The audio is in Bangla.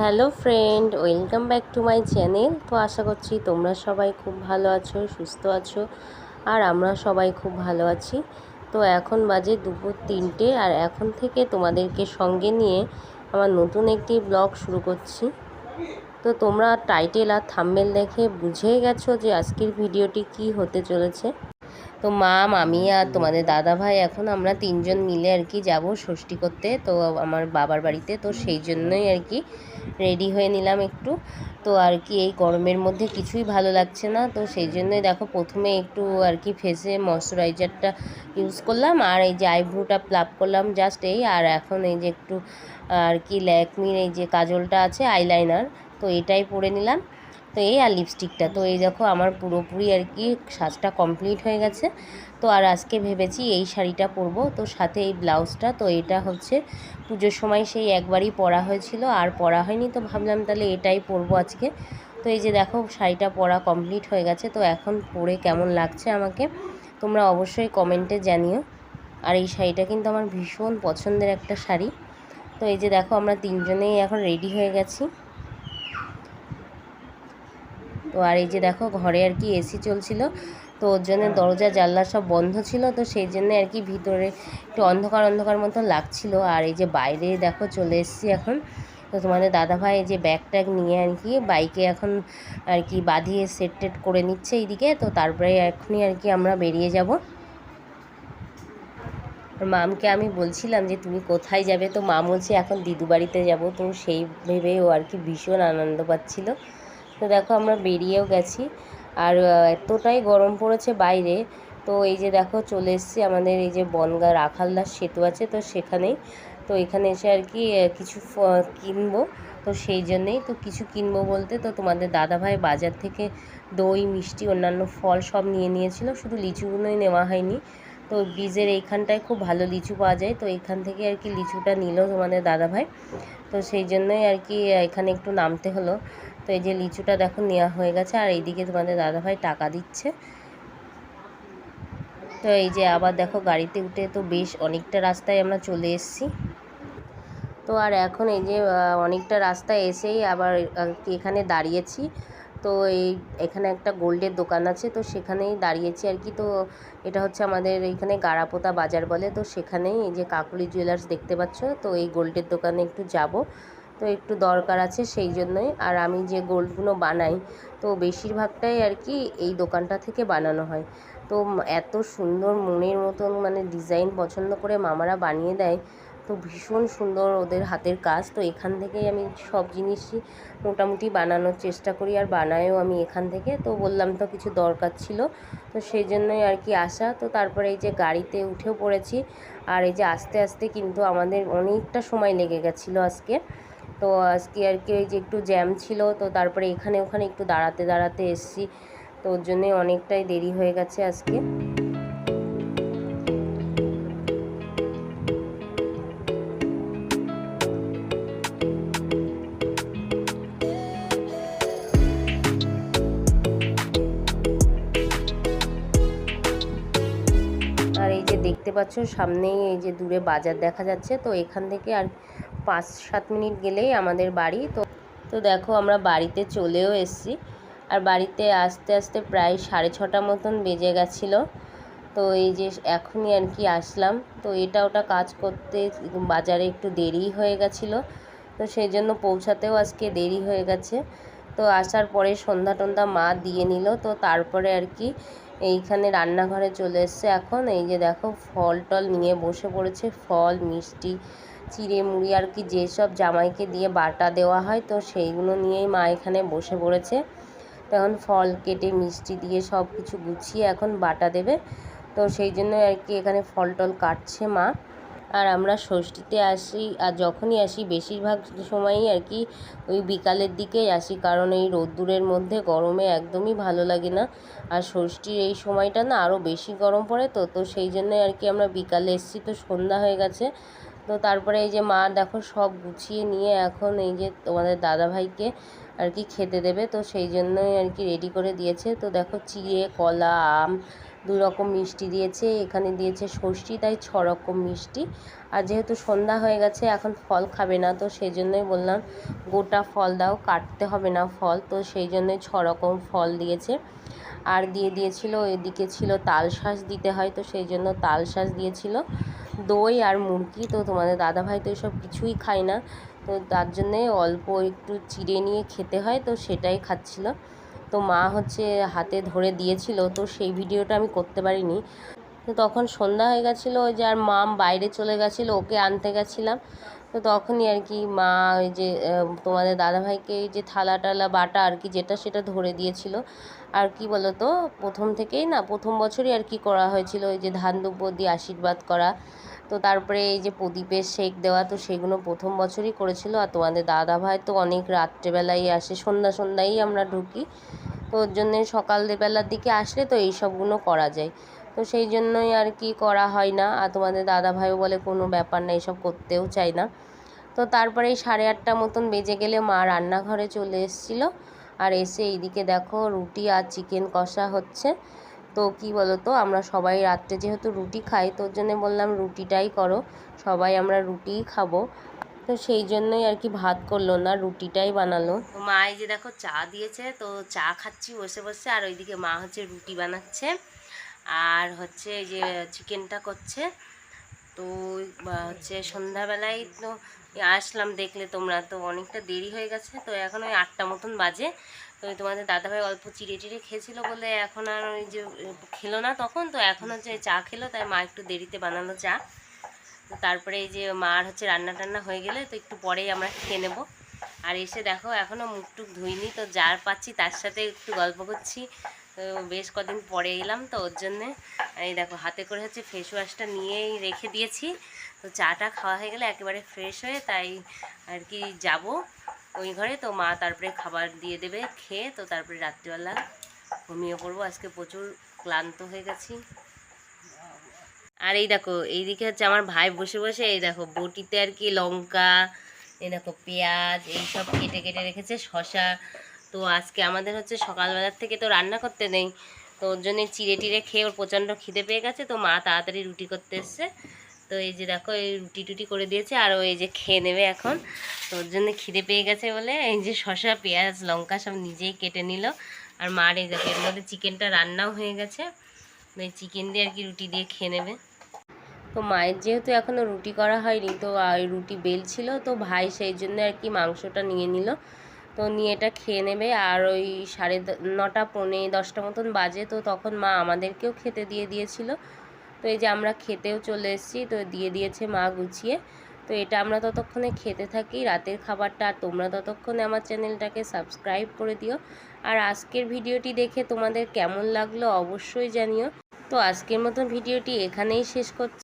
Hello friend, welcome back to my channel. তো আশা করছি তোমরা সবাই খুব ভালো আছো, সুস্থ আছো, আর আমরা সবাই খুব ভালো আছি। তো এখন বাজে দুপুর তিনটে, আর এখন থেকে তোমাদেরকে সঙ্গে নিয়ে আমার নতুন একটি ব্লগ শুরু করছি। তো তোমরা টাইটেল আর থাম্বেল দেখে বুঝেই গেছো যে আজকের ভিডিওটি কি হতে চলেছে। তো মা, মামি আর তোমাদের দাদা ভাই এখন আমরা তিনজন মিলে আর কি যাব ষষ্ঠী করতে। তো আমার বাবার বাড়িতে, তো সেই জন্যই আর কি রেডি হয়ে নিলাম একটু। তো আর কি এই গরমের মধ্যে কিছুই ভালো লাগছে না। তো সেই জন্যই দেখো প্রথমে একটু আর কি ফেসে ময়শ্চারাইজারটা ইউজ করলাম আর এই যে আইব্রোটা প্লাপ করলাম জাস্ট এই। আর এখন এই যে একটু আর কি ল্যাকমির এই যে কাজলটা আছে আইলাইনার তো এটাই পরে নিলাম। তো এই আর লিপস্টিকটা তো এই দেখো আমার পুরোপুরি আর কি সাজটা কমপ্লিট হয়ে গেছে। তো আর আজকে ভেবেছি এই শাড়িটা পরবো। তো সাথে এই ব্লাউজটা, তো এটা হচ্ছে পুজোর সময় সেই একবারই পরা হয়েছিল। আর পরা হয়নি তো ভাবলাম তাহলে এটাই পরবো আজকে। তো এই যে দেখো শাড়িটা পরা কমপ্লিট হয়ে গেছে। তো এখন পরে কেমন লাগছে আমাকে তোমরা অবশ্যই কমেন্টে জানিও। আর এই শাড়িটা কিন্তু আমার ভীষণ পছন্দের একটা শাড়ি। তো এই যে দেখো আমরা তিনজনেই এখন রেডি হয়ে গেছি। তো আর এই যে দেখো, ঘরে আর কি এসি চলছিল, তো ওর জন্য দরজা, জানলা সব বন্ধ ছিল, তো সেই জন্য আর কি ভিতরে একটু অন্ধকার অন্ধকার মতো লাগছিল। আর এই যে বাইরে দেখো চলে এসেছি এখন, তো তোমাদের দাদাভাই এই যে ব্যাগ ট্যাগ নিয়ে আর কি বাইকে এখন আর কি বাঁধিয়ে সেট টেট করে নিচ্ছে এইদিকে, তো তারপরে এখনই আর কি আমরা বেরিয়ে যাব। মামকে আমি বলছিলাম যে, তুমি কোথায় যাবে? তো মাম বলছে, এখন দিদু বাড়িতে যাব। তো সেই ভেবে ও আর কি ভীষণ আনন্দ পাচ্ছিল। তো দেখো আমরা বেরিয়েও গেছি। আর এতটাই গরম পড়েছে বাইরে। তো এই যে দেখো, চলে এসেছি আমাদের এই যে বনগা রাখালদাস সেতু আছে, তো সেখানেই। তো এখানে এসে আর কি কিছু কিনবো। তো সেই জন্যেই তো কিছু কিনবো বলতে তো তোমাদের দাদাভাই বাজার থেকে দই, মিষ্টি, অন্যান্য ফল সব নিয়ে নিয়েছিল। শুধু লিচুগুলোই নেওয়া হয়নি। তো ব্রিজের এইখানটায় খুব ভালো লিচু পাওয়া যায়। তো এখান থেকে আর কি লিচুটা নিল তোমাদের দাদাভাই। তো সেই জন্যই আর কি এখানে একটু নামতে হলো। তো এই যে লিচুটা দেখো নেওয়া হয়ে গেছে, আর এইদিকে তোমাদের দাদাভাই টাকা দিচ্ছে। তো এই যে আবার দেখো গাড়িতে উঠে তো বেশ অনেকটা রাস্তায় আমরা চলে এসেছি। তো আর এখন এই যে অনেকটা রাস্তায় এসেই আবার এখানে দাঁড়িয়েছি। তো এই, এখানে একটা গোল্ডের দোকান আছে, তো সেখানেই দাঁড়িয়েছি আর কি। তো এটা হচ্ছে আমাদের এইখানে গাড়াপোতা বাজার বলে, তো সেখানেই এই যে কাকুলি জুয়েলার্স দেখতে পাচ্ছ, তো এই গোল্ডের দোকানে একটু যাব। তো একটু দরকার আছে সেই জন্যই। আর আমি যে গোল্ডগুলো বানাই, তো বেশিরভাগটাই আর কি এই দোকানটা থেকে বানানো হয়। তো এত সুন্দর মনের মতন মানে ডিজাইন পছন্দ করে মামারা বানিয়ে দেয়। তো ভীষণ সুন্দর ওদের হাতের কাজ। তো এখান থেকেই আমি সব জিনিসই মোটামুটি বানানোর চেষ্টা করি আর বানায়ও আমি এখান থেকে। তো বললাম তো কিছু দরকার ছিল। তো সেই জন্যই আর কি আসা। তো তারপরে এই যে গাড়িতে উঠেও পড়েছি। আর এই যে আস্তে আস্তে কিন্তু আমাদের অনেকটা সময় লেগে গেছিল আজকে। তো আজকে আর কি ওই যে একটু জ্যাম ছিল, তো তারপরে এখানে ওখানে একটু দাঁড়াতে দাঁড়াতে এসছি। তো ওর জন্যে অনেকটাই দেরি হয়ে গেছে আজকে। আর এই যে দেখতে পাচ্ছ, সামনেই এই যে দূরে বাজার দেখা যাচ্ছে, তো এখান থেকে আর পাঁচ সাত মিনিট গেলেই আমাদের বাড়ি। তো তো দেখো আমরা বাড়িতে চলেও এসেছি। আর বাড়িতে আসতে আসতে প্রায় সাড়ে ছটা মতন বেজে গেছিল। তো এই যে এখনই আর কি আসলাম। তো এটা ওটা কাজ করতে বাজারে একটু দেরি হয়ে গেছিল। তো সেই জন্য পৌঁছাতেও আজকে দেরি হয়ে গেছে। তো আসার পরে সন্ধ্যা টন্ধা মা দিয়ে নিল। তো তারপরে আর কি এইখানে রান্নাঘরে চলে এসছে এখন। এই যে দেখো ফল টল নিয়ে বসে পড়েছে। ফল, মিষ্টি চিড়ে মুড়ি আর কি যেসব জামাইকে দিয়ে বাটা দেওয়া হয়, তো সেইগুলো নিয়েই মা এখানে বসে পড়েছে। তখন ফল কেটে, মিষ্টি দিয়ে সব কিছু গুছিয়ে এখন বাটা দেবে। তো সেই জন্য আর কি এখানে ফল টল কাটছে মা। আর আমরা ষষ্ঠীতে আসি, আর যখনই আসি বেশিরভাগ সময়ই আর কি ওই বিকালের দিকেই আসি, কারণ এই রোদ্দুরের মধ্যে গরমে একদমই ভালো লাগে না। আর ষষ্ঠীর এই সময়টা না আরও বেশি গরম পড়ে তো তো সেই জন্য আর কি আমরা বিকালে এসেছি, তো সন্ধ্যা হয়ে গেছে। তো তারপরে এই যে মা দেখো সব গুছিয়ে নিয়ে এখন এই যে তোমাদের দাদাভাইকে আর কি খেতে দেবে, তো সেই জন্যই আর কি রেডি করে দিয়েছে। তো দেখো চিড়ে, কলা, আম দু রকম মিষ্টি দিয়েছে, এখানে দিয়েছে ষষ্ঠী তাই ছ রকম মিষ্টি। আর যেহেতু সন্ধ্যা হয়ে গেছে, এখন ফল খাবে না, তো সেই জন্যই বললাম গোটা ফল দাও, কাটতে হবে না ফল, তো সেই জন্যই ছ রকম ফল দিয়েছে। আর দিয়ে দিয়েছিল, এদিকে ছিল তাল শাঁস দিতে হয়, তো সেই জন্য তাল শাঁস দিয়েছিল। দই আর মুরগি, তো তোমাদের দাদাভাই তো এসব কিছুই খায় না। তো তার জন্যে অল্প একটু চিড়ে নিয়ে খেতে হয়, তো সেটাই খাচ্ছিল। তো মা হচ্ছে হাতে ধরে দিয়েছিল, তো সেই ভিডিওটা আমি করতে পারিনি। তো তখন সন্ধ্যা হয়ে গেছিল, ওই যে আর মাম বাইরে চলে গেছিল, ওকে আনতে গেছিলাম। তো তখনই আর কি মা ওই যে তোমাদের দাদাভাইকে যে থালা টালা, বাটা আর কি যেটা সেটা ধরে দিয়েছিল। আর কি বলো তো প্রথম থেকেই না, প্রথম বছরই আর কি করা হয়েছিল, ওই যে ধান দুব্য দিয়ে আশীর্বাদ করা। তো তারপরে এই যে প্রদীপের শেক দেওয়া তো সেগুলো প্রথম বছরই করেছিল আর তোমাদের দাদাভাই তো অনেক রাত্রেবেলাই আসে, সন্ধ্যা সন্ধ্যায় আমরা ঢুকি। তো ওর জন্যে সকালবেলার দিকে আসলে তো এই সবগুলো করা যায়। তো সেই জন্যই আর কি করা হয় না। আর তোমাদের দাদাভাইও বলে কোনো ব্যাপার না, এসব করতেও চায় না। তো তারপরে সাড়ে আটটা মতন বেজে গেলে মা রান্নাঘরে চলে এসেছিল। আর এসে এইদিকে দেখো রুটি আর চিকেন কষা হচ্ছে। তো কি বলো তো আমরা সবাই রাত্রে যেহেতু রুটি খাই, তো ওর জন্য বললাম রুটিটাই করো, সবাই আমরা রুটিই খাব। তো সেই জন্যই আর কি ভাত করল না, রুটিটাই বানালো। তো মা এই যে দেখো চা দিয়েছে, তো চা খাচ্ছি বসে বসে, আর ওইদিকে মা হচ্ছে রুটি বানাচ্ছে, আর হচ্ছে যে চিকেনটা করছে। তো হচ্ছে সন্ধ্যাবেলায় তো আসলাম দেখলে তোমরা, তো অনেকটা দেরি হয়ে গেছে। তো এখন ওই আটটা মতন বাজে। তো তোমাদের দাদাভাই অল্প চিড়ে টিড়ে খেয়েছিল বলে এখন আর ওই যে খেলো না তখন। তো এখন হচ্ছে চা খেলো, তাই মা একটু দেরিতে বানালো চা। তো তারপরে এই যে মার হচ্ছে রান্না টান্না হয়ে গেলে, তো একটু পরেই আমরা খেয়ে নেব। আর এসে দেখো এখনও মুখ টুক ধুইনি, তো যার পাচ্ছি তার সাথে একটু গল্প করছি। তো বেশ কদিন পরে এলাম তো ওর জন্যে। এই দেখো, হাতে করে হচ্ছে ফেস ওয়াশটা নিয়েই রেখে দিয়েছি। তো চাটা খাওয়া হয়ে গেলে একেবারে ফ্রেশ হয়ে তাই আর কি যাব ওই ঘরে। তো মা তারপরে খাবার দিয়ে দেবে, খেয়ে তো তারপরে রাত্রিবেলা ঘুমিয়ে পড়ব। আজকে প্রচুর ক্লান্ত হয়ে গেছি। আর এই দেখো, এইদিকে হচ্ছে আমার ভাই বসে বসে এই দেখো বটিতে আর কি লঙ্কা, এই দেখো পেঁয়াজ এইসব কেটে কেটে রেখেছে শশা তো আজকে আমাদের হচ্ছে সকালবেলার থেকে তো রান্না করতে নেই, তো ওর জন্যে চিড়ে টিড়ে খেয়ে ওর প্রচণ্ড খিদে পেয়ে গেছে, তো মা তাড়াতাড়ি রুটি করতে এসছে। তো এই যে দেখো, এই রুটি টুটি করে দিয়েছে, আর ওই যে খেয়ে নেবে এখন। তো ওর জন্য খিদে পেয়ে গেছে বলে এই যে শশা পেঁয়াজ, লঙ্কা সব নিজেই কেটে নিল। আর মার এই দেখো, এর মধ্যে চিকেনটা রান্নাও হয়ে গেছে। এই চিকেন দিয়ে আর কি রুটি দিয়ে খেয়ে নেবে। তো মায়ের যেহেতু এখনও রুটি করা হয়নি, তো রুটি বেল ছিল, তো ভাই সেই জন্য আর কি মাংসটা নিয়ে নিল। তো নিয়ে এটা খেয়ে নেবে। আর ওই সাড়ে নটা পৌনে দশটা মতন বাজে, তো তখন মা আমাদেরকেও খেতে দিয়ে দিয়েছিল। তো এই যে আমরা খেতেও চলে এসেছি, তো দিয়ে দিয়েছে মা গুছিয়ে। তো এটা আমরা ততক্ষণে খেতে থাকি। রাতের খাবারটা আর তোমরা ততক্ষণে আমার চ্যানেলটাকে সাবস্ক্রাইব করে দিও। আর আজকের ভিডিওটি দেখে তোমাদের কেমন লাগল অবশ্যই জানিও। তো আজকের মতন ভিডিওটি এখানেই শেষ করছি।